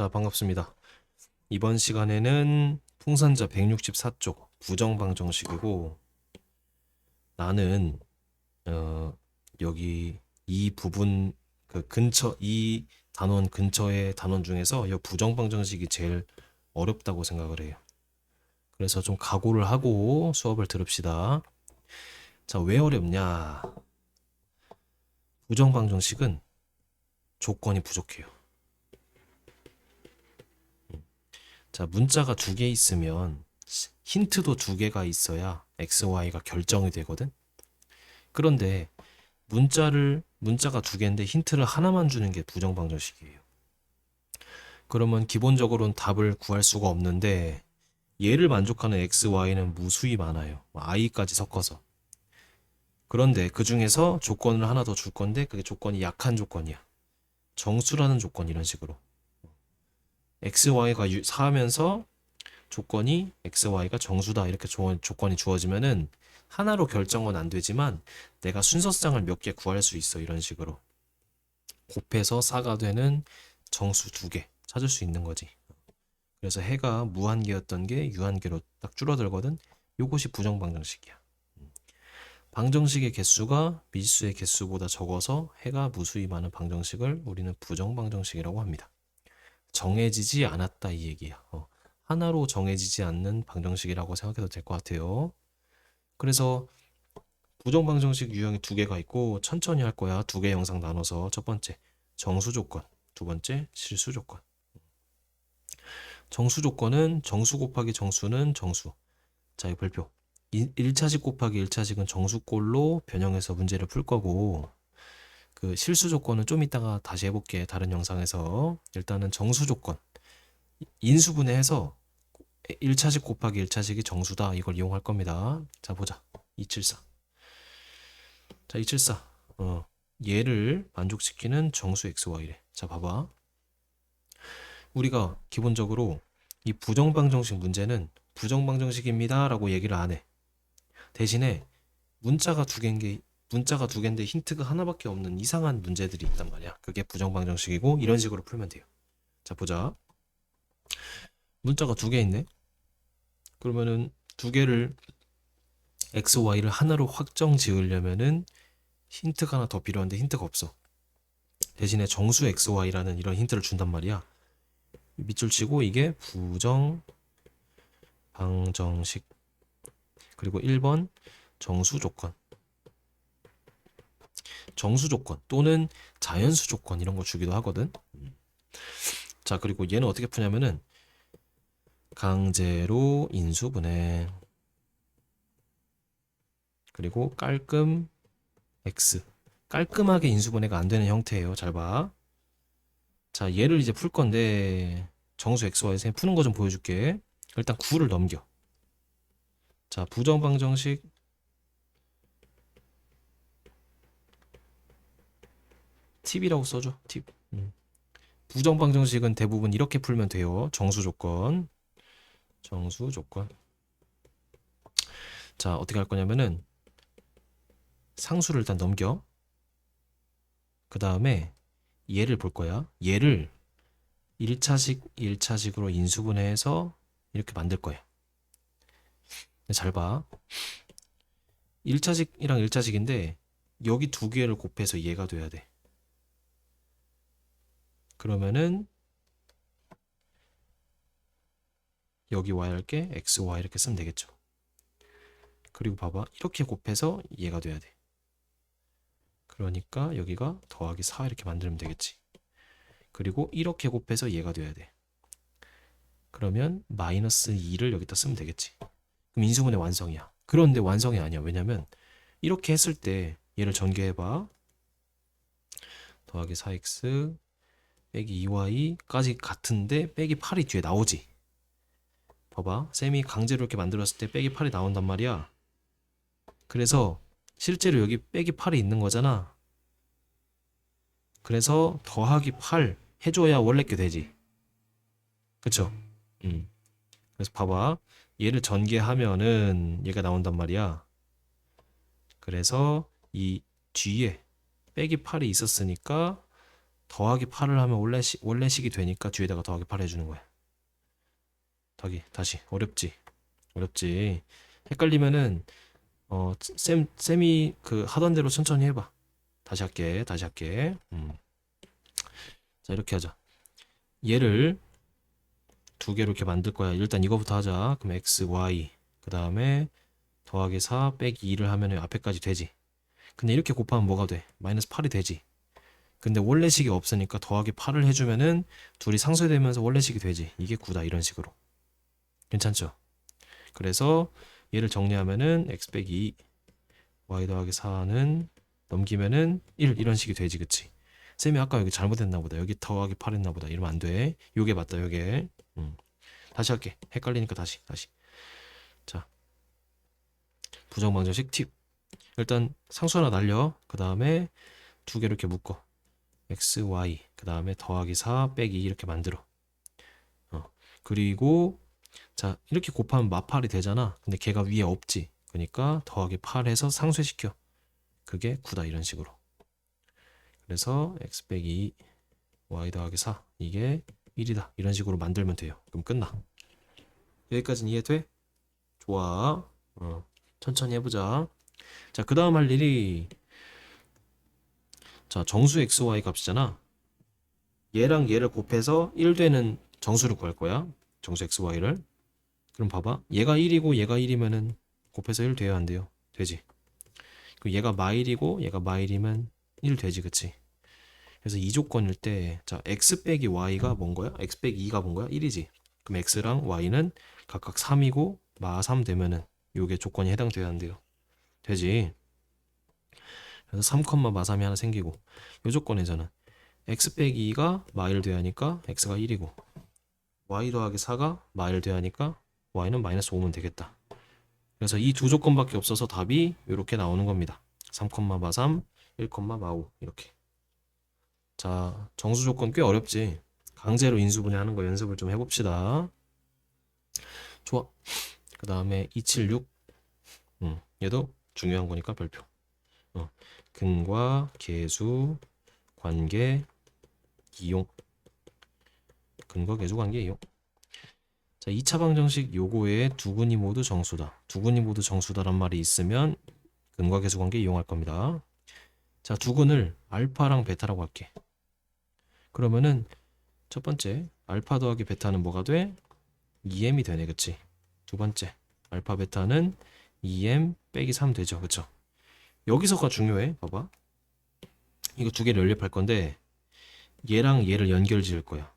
자, 반갑습니다. 이번 시간에는 풍선자 164쪽 부정방정식이고 나는 어, 여기 이 부분 그 근처 이 단원 근처의 단원 중에서 이 부정방정식이 제일 어렵다고 생각을 해요. 그래서 좀 각오를 하고 수업을 들읍시다. 자, 왜 어렵냐? 부정방정식은 조건이 부족해요. 자, 문자가 두 개 있으면 힌트도 두 개가 있어야 x, y가 결정이 되거든. 그런데 문자를 문자가 두 개인데 힌트를 하나만 주는 게 부정방정식이에요. 그러면 기본적으로는 답을 구할 수가 없는데 얘를 만족하는 x, y는 무수히 많아요. i까지 섞어서. 그런데 그 중에서 조건을 하나 더 줄 건데 그게 조건이 약한 조건이야. 정수라는 조건 이런 식으로. X, y가 4하면서 조건이 x, y가 정수다 이렇게 조, 조건이 주어지면은 하나로 결정은 안 되지만 내가 순서쌍을 몇 개 구할 수 있어 이런 식으로 곱해서 4가 되는 정수 두 개 찾을 수 있는 거지. 그래서 해가 무한계였던 게 유한계로 딱 줄어들거든. 요것이 부정방정식이야. 방정식의 개수가 미지수의 개수보다 적어서 해가 무수히 많은 방정식을 우리는 부정방정식이라고 합니다. 정해지지 않았다 이 얘기야. 어, 하나로 정해지지 않는 방정식이라고 생각해도 될 것 같아요. 그래서 부정 방정식 유형이 두 개가 있고 천천히 할 거야. 두 개 영상 나눠서 첫 번째 정수 조건, 두 번째 실수 조건. 정수 조건은 정수 곱하기 정수는 정수. 자, 이 별표. 1차식 곱하기 1차식은 정수꼴로 변형해서 문제를 풀 거고 그 실수 조건은 좀 이따가 다시 해볼게 다른 영상에서. 일단은 정수 조건. 인수분해해서 1차식 곱하기 1차식이 정수다. 이걸 이용할 겁니다. 자 보자. 274 자, 274 어, 얘를 만족시키는 정수 xy래. 자 봐봐. 우리가 기본적으로 이 부정방정식 문제는 부정방정식입니다 라고 얘기를 안해. 대신에 문자가 두 개인 게 문자가 두 개인데 힌트가 하나밖에 없는 이상한 문제들이 있단 말이야. 그게 부정방정식이고 이런 식으로 풀면 돼요. 자 보자. 문자가 두 개 있네. 그러면은 두 개를 x, y를 하나로 확정 지으려면은 힌트가 하나 더 필요한데 힌트가 없어. 대신에 정수 x, y라는 이런 힌트를 준단 말이야. 밑줄 치고 이게 부정 방정식 그리고 1번 정수 조건. 정수 조건 또는 자연수 조건 이런 거 주기도 하거든. 자, 그리고 얘는 어떻게 푸냐면은 강제로 인수분해 그리고 깔끔 x 깔끔하게 인수분해가 안 되는 형태예요. 잘 봐. 자, 얘를 이제 풀 건데 정수 xy 선 푸는 거 좀 보여줄게. 일단 9를 넘겨. 자, 부정방정식 팁이라고 써줘. 팁. 음. 부정 방정식은 대부분 이렇게 풀면 돼요. 정수 조건. 정수 조건. 자, 어떻게 할 거냐면은 상수를 일단 넘겨. 그 다음에 얘를 볼 거야. 얘를 1차식, 1차식으로 인수분해해서 이렇게 만들 거야. 잘 봐. 1차식이랑 1차식인데 여기 두 개를 곱해서 얘가 돼야 돼. 그러면은 여기 y 할게 x, y 이렇게 쓰면 되겠죠. 그리고 봐봐. 이렇게 곱해서 얘가 돼야 돼. 그러니까 여기가 더하기 4 이렇게 만들면 되겠지. 그리고 이렇게 곱해서 얘가 돼야 돼. 그러면 마이너스 2를 여기다 쓰면 되겠지. 그럼 인수분해 완성이야. 그런데 완성이 아니야. 왜냐면 이렇게 했을 때 얘를 전개해봐. 더하기 4x 빼기 2y까지 같은데 빼기 8이 뒤에 나오지. 봐봐. 쌤이 강제로 이렇게 만들었을 때 빼기 8이 나온단 말이야. 그래서 실제로 여기 빼기 8이 있는 거잖아. 그래서 더하기 8 해줘야 원래 게 되지. 그쵸? 음. 그래서 봐봐. 얘를 전개하면은 얘가 나온단 말이야. 그래서 이 뒤에 빼기 8이 있었으니까 더하기 8을 하면 원래식 원래식이 되니까 뒤에다가 더하기 8 해주는 거야. 더하기 다시 어렵지 어렵지 헷갈리면은 어 쌤 쌤이 그 하던 대로 천천히 해봐. 다시 할게 다시 할게. 음. 자 이렇게 하자. 얘를 두 개로 이렇게 만들 거야. 일단 이거부터 하자. 그럼 x, y 그 다음에 더하기 4 빼기 2를 하면 앞에까지 되지. 근데 이렇게 곱하면 뭐가 돼? 마이너스 8이 되지. 근데 원래식이 없으니까 더하기 8을 해주면은 둘이 상쇄되면서 원래식이 되지. 이게 9다 이런 식으로. 괜찮죠? 그래서 얘를 정리하면은 x 빼기 2 y 더하기 4는 넘기면은 1 이런 식이 되지 그치? 쌤이 아까 여기 잘못했나 보다. 여기 더하기 8 했나 보다. 이러면 안 돼. 요게 맞다 요게. 음. 다시 할게. 헷갈리니까 다시 다시. 자 부정방정식 팁. 일단 상수 하나 날려. 그 다음에 두 개를 이렇게 묶어. X, y. 그 다음에 더하기 4 빼기 2 이렇게 만들어. 어. 그리고 자 이렇게 곱하면 마팔이 되잖아. 근데 걔가 위에 없지. 그러니까 더하기 8 해서 상쇄시켜. 그게 9다 이런 식으로. 그래서 x 빼기 2 y 더하기 4 이게 1이다 이런 식으로 만들면 돼요 그럼 끝나 여기까지는 이해돼? 좋아 어, 천천히 해보자 자 그 다음 할 일이 자 정수 xy 값이잖아 얘랑 얘를 곱해서 1 되는 정수를 구할 거야 정수 xy를 그럼 봐봐 얘가 1이고 얘가 1이면은 곱해서 1 돼야 안 돼요 되지 그리고 얘가 마일이고 얘가 마일이면 1 되지 그치 그래서 이 조건일 때, 자, x 빼기 y가 뭔 거야? x 빼기 2가 뭔 거야? 1이지. 그럼 x랑 y는 각각 3이고, 마 3 되면은 요게 조건이 해당돼야 한대요. 되지. 그래서 3, 마 3이 하나 생기고, 요 조건에서는 x 빼기 2가 마일 돼야 하니까 x가 1이고, y 더하기 4가 마일 돼야 하니까 y는 마이너스 5면 되겠다. 그래서 이 두 조건밖에 없어서 답이 이렇게 나오는 겁니다. 3, 마 3, 1, 마5 이렇게. 자, 정수 조건 꽤 어렵지. 강제로 인수분해 하는 거 연습을 좀 해봅시다. 좋아. 그 다음에 276. 음, 얘도 중요한 거니까 별표. 어, 근과 계수, 관계, 이용. 근과 계수, 관계, 이용. 자, 2차 방정식 요거에 두 근이 모두 정수다. 두 근이 모두 정수다란 말이 있으면 근과 계수 관계 이용할 겁니다. 자, 두 근을 알파랑 베타라고 할게. 그러면은 첫 번째 알파 더하기 베타는 뭐가 돼? 2m이 되네 그치? 두 번째 알파 베타는 2m 빼기 3 되죠 그쵸? 여기서가 중요해 봐봐 이거 두 개를 연립할 건데 얘랑 얘를 연결 지을 거야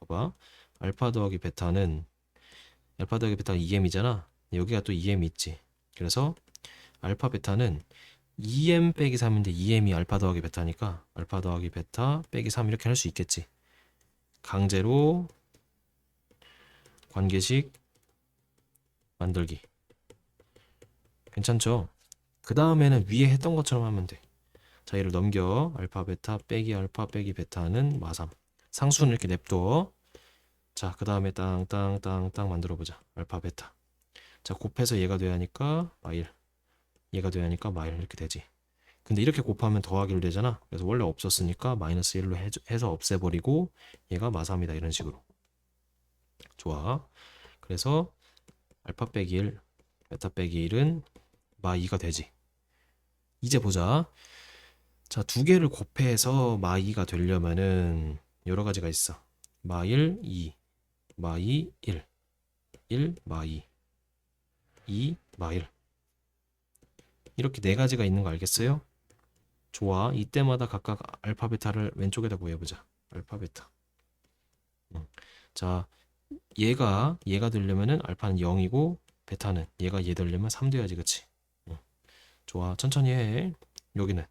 봐봐 알파 더하기 베타는 알파 더하기 베타가 2m이잖아 여기가 또 2m 있지 그래서 알파 베타는 2m 빼기 3인데 2m이 알파 더하기 베타니까 알파 더하기 베타 빼기 3 이렇게 할 수 있겠지. 강제로 관계식 만들기. 괜찮죠? 그 다음에는 위에 했던 것처럼 하면 돼. 자, 얘를 넘겨. 알파 베타 빼기 알파 빼기 베타는 마3. 상수는 이렇게 냅둬. 자, 그 다음에 땅 땅 땅 땅 만들어 보자. 알파 베타. 자, 곱해서 얘가 돼야 하니까 마1. 얘가 돼야 하니까 마일 이렇게 되지. 근데 이렇게 곱하면 더하기로 되잖아. 그래서 원래 없었으니까 마이너스 1로 해서 없애버리고 얘가 마3이다 이런 식으로. 좋아. 그래서 알파 빼기 1, 베타 빼기 1은 마 2가 되지. 이제 보자. 자, 두 개를 곱해서 마2가 되려면은 여러 가지가 있어. 마1, 2, 마2, 1, 1, 마2, 2, 마1. 이렇게 네 가지가 있는 거 알겠어요? 좋아. 이때마다 각각 알파 베타를 왼쪽에다 구해보자. 알파 베타. 음. 자, 얘가 얘가 되려면은 알파는 0이고 베타는 얘가 얘 되려면 3 돼야지, 그치? 음. 좋아. 천천히 해. 여기는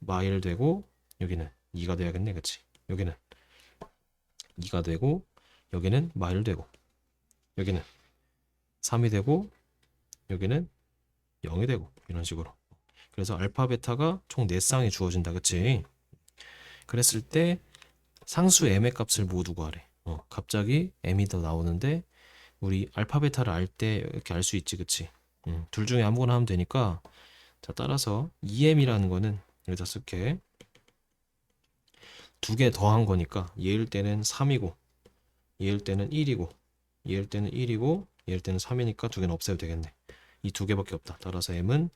마일 되고 여기는 2가 돼야겠네, 그치? 여기는 2가 되고 여기는 마일 되고 여기는 3이 되고 여기는 0이 되고 이런 식으로 그래서 알파 베타가 총 4쌍이 주어진다 그치 그랬을 때 상수 m의 값을 모두 구하래 어, 갑자기 m이 더 나오는데 우리 알파 베타를 알 때 이렇게 알 수 있지 그치 음, 둘 중에 아무거나 하면 되니까 자 따라서 2m이라는 거는 여기다 쓸게 두 개 더한 거니까 얘일 때는 3이고 얘일 때는 1이고 얘일 때는 1이고 얘일 때는 3이니까 두 개는 없애도 되겠네. 이 두 개밖에 없다. 따라서 m은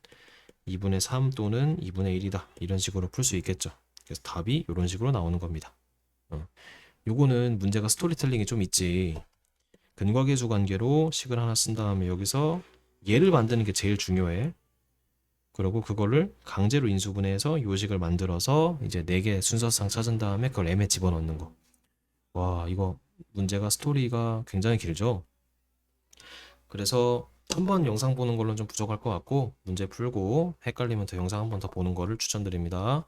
2분의 3 또는 2분의 1이다. 이런 식으로 풀 수 있겠죠. 그래서 답이 이런 식으로 나오는 겁니다. 어. 요거는 문제가 스토리텔링이 좀 있지. 근과계수 관계로 식을 하나 쓴 다음에 여기서 얘를 만드는 게 제일 중요해. 그리고 그거를 강제로 인수분해해서 요식을 만들어서 이제 네개 순서상 찾은 다음에 그걸 m에 집어넣는 거. 와, 이거 문제가 스토리가 굉장히 길죠. 그래서 한번 영상 보는 걸로는 좀 부족할 것 같고 문제 풀고 헷갈리면 더 영상 한 번 더 보는 거를 추천드립니다.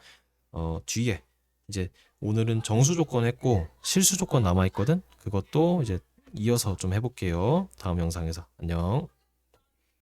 어, 뒤에 이제 오늘은 정수 조건 했고 실수 조건 남아 있거든. 그것도 이제 이어서 좀 해볼게요. 다음 영상에서 안녕.